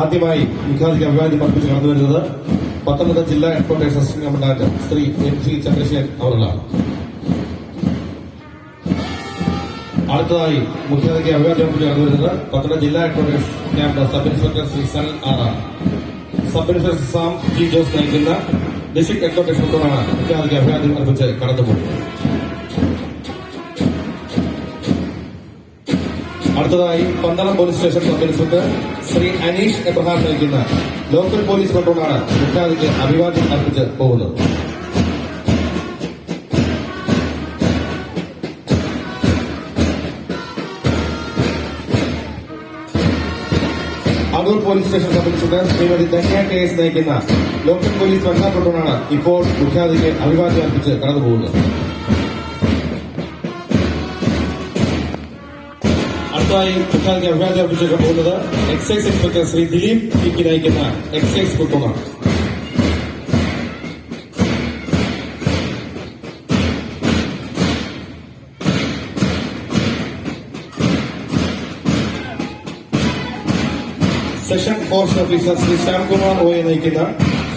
ആദ്യമായി വിഖാദിക്ക് അഭിവാദ്യം അർപ്പിച്ച് കടന്നു വരുന്നത് പത്തനംതിട്ട ജില്ലാ headquarters assistant commandant Shri M C Chandrasekhar അവர்களாണ് അടുത്തതായി മുഖ്യാതിഥി അഭിവാദ്യം അർപ്പിച്ച് കടന്നു വരുന്നത് പത്തനംതിട്ട ജില്ലാ headquarters camp sub inspector Shri Sanal ആറാണ്. Sub inspector Sam G Jose നയിക്കുന്ന ഡിസ്ട്രിക്ട് ഹെഡ്ക്വാർട്ടേഴ്സ് മുഖമാണ് മുഖ്യാതിഥി അഭിവാദ്യം അർപ്പിച്ച് കടന്നുപോകുന്നത്. അടുത്തതായി Pandalam police station sub inspector Shri Aneesh Abraham നയിക്കുന്ന ലോക്കൽ പോലീസ് കൺട്രോളാണ് മുഖ്യാതിഥിക്ക് അഭിവാദ്യം അർപ്പിച്ച് പോകുന്നത്. Adoor police station sub inspector Shrimati Dhanya K S നയിക്കുന്ന ലോക്കൽ പോലീസ് വനിതാ പെട്രോളാണ് ഇപ്പോൾ മുഖ്യാതിഥിക്ക് അഭിവാദ്യം അർപ്പിച്ച് കടന്നുപോകുന്നത്. അടുത്തതായി മുഖ്യാതിഥിക്ക് അഭിവാദ്യം അർപ്പിച്ച് പോകുന്നത് എക്സൈസ് ഇൻസ്പെക്ടർ ശ്രീ ദിലീപ് സിക്ക് നയിക്കുന്ന excise പെട്രോളാണ് section forest officer Shri Shyamkumar ഒയെ നയിക്കുന്ന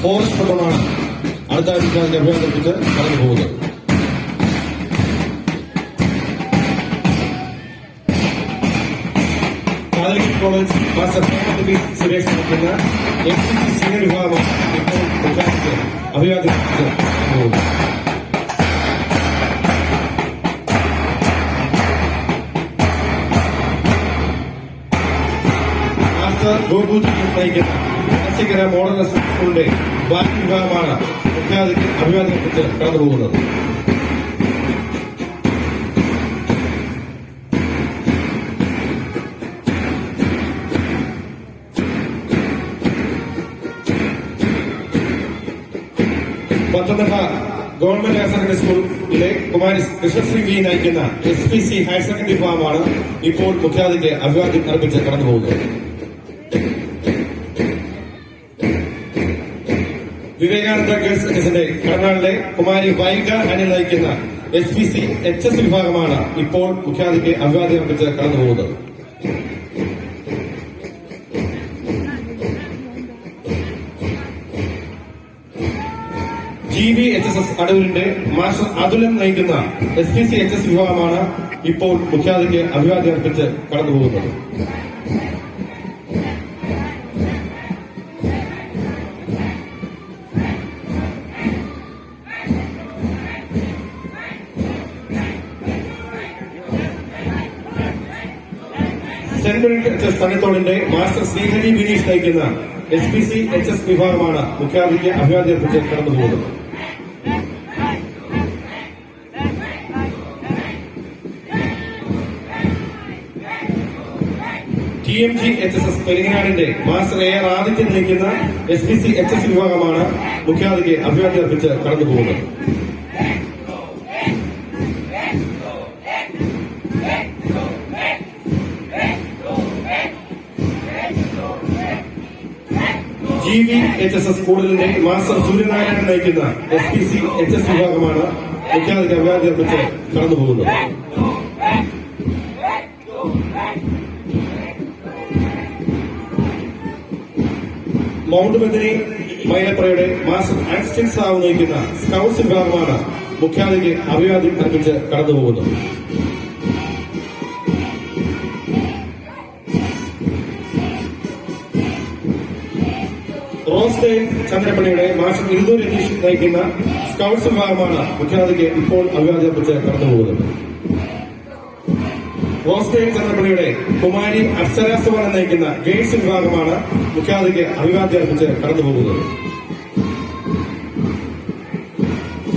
ഫോറസ്റ്റ് കുട്ടമാണ് അടുത്ത അഭിപ്രായം അഭിവാദ്യം അർപ്പിച്ച് കടന്നു പോകുന്നത് കോളേജ് മാസ്റ്റർ ബി സുരേഷ് നയിക്കുന്ന എം സി സി സീനിയർ വിഭാഗം ഇപ്പോൾ മുഖ്യാതിഥിക്ക് അഭിവാദ്യം മാസ്റ്റർ ഗോപു ജോസഫ് നയിക്കുന്ന കാശിക്കര മോഡൽ സ്കൂളിന്റെ ബാക്കി വിഭാഗമാണ് മുഖ്യാതിഥിക്ക് അഭിവാദ്യം അർപ്പിച്ച് കടന്നു പോകുന്നത് പത്തനംതിട്ട ഗവൺമെന്റ് ഹയർ സെക്കൻഡറി സ്കൂളിലെ കുമാരി കൃഷ്ണശ്രീ വി നയിക്കുന്ന S P C higher secondary വിഭാഗമാണ് ഇപ്പോൾ മുഖ്യാതിന്റെ അഭിവാദ്യം അർപ്പിച്ച് കടന്നുപോകുന്നത് വിവേകാനന്ദ ഗേൾസ് എച്ച് എസിന്റെ കർണാളിലെ കുമാരി വൈഗ അനിൽ നയിക്കുന്ന S P C H S വിഭാഗമാണ് ഇപ്പോൾ മുഖ്യാതിന്റെ അഭിവാദ്യം അർപ്പിച്ച് കടന്നു G V H S S അടൂരിന്റെ master Athulan നയിക്കുന്ന S P C H S വിഭാഗമാണ് ഇപ്പോൾ മുഖ്യാതിഥിക്ക് അഭിവാദ്യം അർപ്പിച്ച് കടന്നുപോകുന്നത് central H S master Sreehari Bineesh നയിക്കുന്ന S P C H S വിഭാഗമാണ് മുഖ്യാതിഥിക്ക് അഭിവാദ്യം അർപ്പിച്ച് കടന്നുപോകുന്നത് T M G H S S പെരിങ്ങനാടിന്റെ master A R Adithyan നയിക്കുന്ന S B C H S വിഭാഗമാണ് മുഖ്യാതിഥിയെ അഭിവാദ്യം അർപ്പിച്ച് G V H S S സ്കൂളിന്റെ മാസ്റ്റർ സൂര്യനാരായണൻ നയിക്കുന്ന S P C H S വിഭാഗമാണ് മുഖ്യാതിഥിക്ക് അഭിവാദ്യം അർപ്പിച്ച് കടന്നുപോകുന്നത് മൗണ്ട് ബദനി മൈലപ്രയുടെ മാസ്റ്റർ ആക്സിഡൻസ് സാവ് നയിക്കുന്ന സ്കൗട്ട്സ് വിഭാഗമാണ് മുഖ്യാതിഥിക്ക് അഭിവാദ്യം അർപ്പിച്ച് കടന്നുപോകുന്നത് റോസ്ഡെയിൽ ചന്ദ്രപ്പണിയുടെ മാഷം ഇന്ദു രതീഷ് നയിക്കുന്ന സ്കൗട്ട്സ് വിഭാഗമാണ് മുഖ്യാതിഥിക്ക് ഇപ്പോൾ അഭിവാദ്യം അർപ്പിച്ച് കടന്നുപോകുന്നത് റോസ്റ്റൈൻ ചന്ദ്രപ്പണിയുടെ കുമാരി സുവർണ നയിക്കുന്ന ഗേറ്റ്സ് വിഭാഗമാണ് മുഖ്യാതിഥിക്ക് അഭിവാദ്യം അർപ്പിച്ച് കടന്നുപോകുന്നത്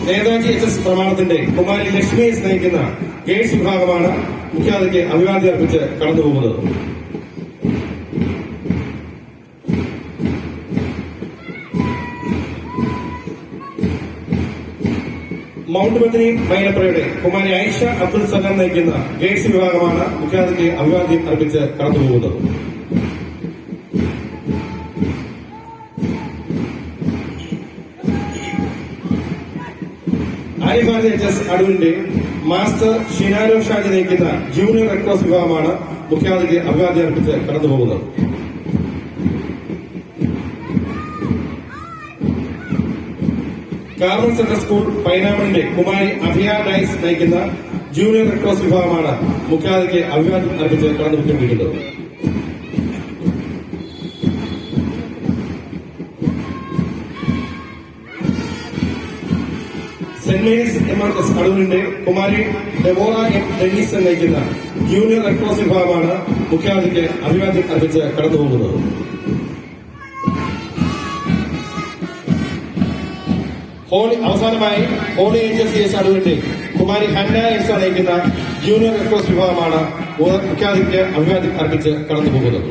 നേതാജി എച്ച് എസ് പ്രമാണത്തിന്റെ കുമാരി ലക്ഷ്മി നയിക്കുന്ന ഗേറ്റ്സ് വിഭാഗമാണ് മുഖ്യാതിഥിക്ക് അഭിവാദ്യം അർപ്പിച്ച് കടന്നുപോകുന്നത് മൗണ്ട് ബദനി മൈനപ്പുറയുടെ കുമാരി ഐഷ അബ്ദുൽ സലാം നയിക്കുന്ന ഗേഴ്സ് വിഭാഗമാണ് മുഖ്യാതിഥിക്ക് അഭിവാദ്യം അർപ്പിച്ച് കടന്നുപോകുന്നത്. ആര്യഭാരതി എച്ച് എസ് അടുവിന്റെ മാസ്റ്റർ ഷിനാരോ ഷാജി നയിക്കുന്ന ജൂനിയർ റെഡ് ക്രോസ് വിഭാഗമാണ് മുഖ്യാതിഥിക്ക് അഭിവാദ്യം അർപ്പിച്ച് കടന്നുപോകുന്നത്. കാർമൽ സെൻട്രൽ സ്കൂൾ പൈനാമണിന്റെ കുമാരി അഭിയ ഡൈസ് നയിക്കുന്ന ജൂനിയർ റെഡ് ക്രോസ് വിഭാഗമാണ് മുഖ്യാതിഥിക്ക് അഭിവാദ്യം അർപ്പിച്ച് കടന്നുപോയിക്കൊണ്ടിരിക്കുന്നത് Saint Mary's M R S അടൂരിന്റെ Kumari Deborah M Dennis നയിക്കുന്ന ജൂനിയർ റെഡ് ക്രോസ് വിഭാഗമാണ് മുഖ്യാതിഥിക്ക് അഭിവാദ്യം അർപ്പിച്ച് കടന്നുപോകുന്നത്. ഹോളി അവസാനമായി ഹോളി ഏഞ്ചൽസ് എസ് അടൂരിന്റെ കുമാരി ഹന്ന എസ് നയിക്കുന്ന ജൂനിയർ റെഡ് ക്രോസ് വിഭാഗമാണ് മുഖ്യാതിഥിക്ക് അഭിവാദ്യം അർപ്പിച്ച് കടന്നുപോകുന്നത്.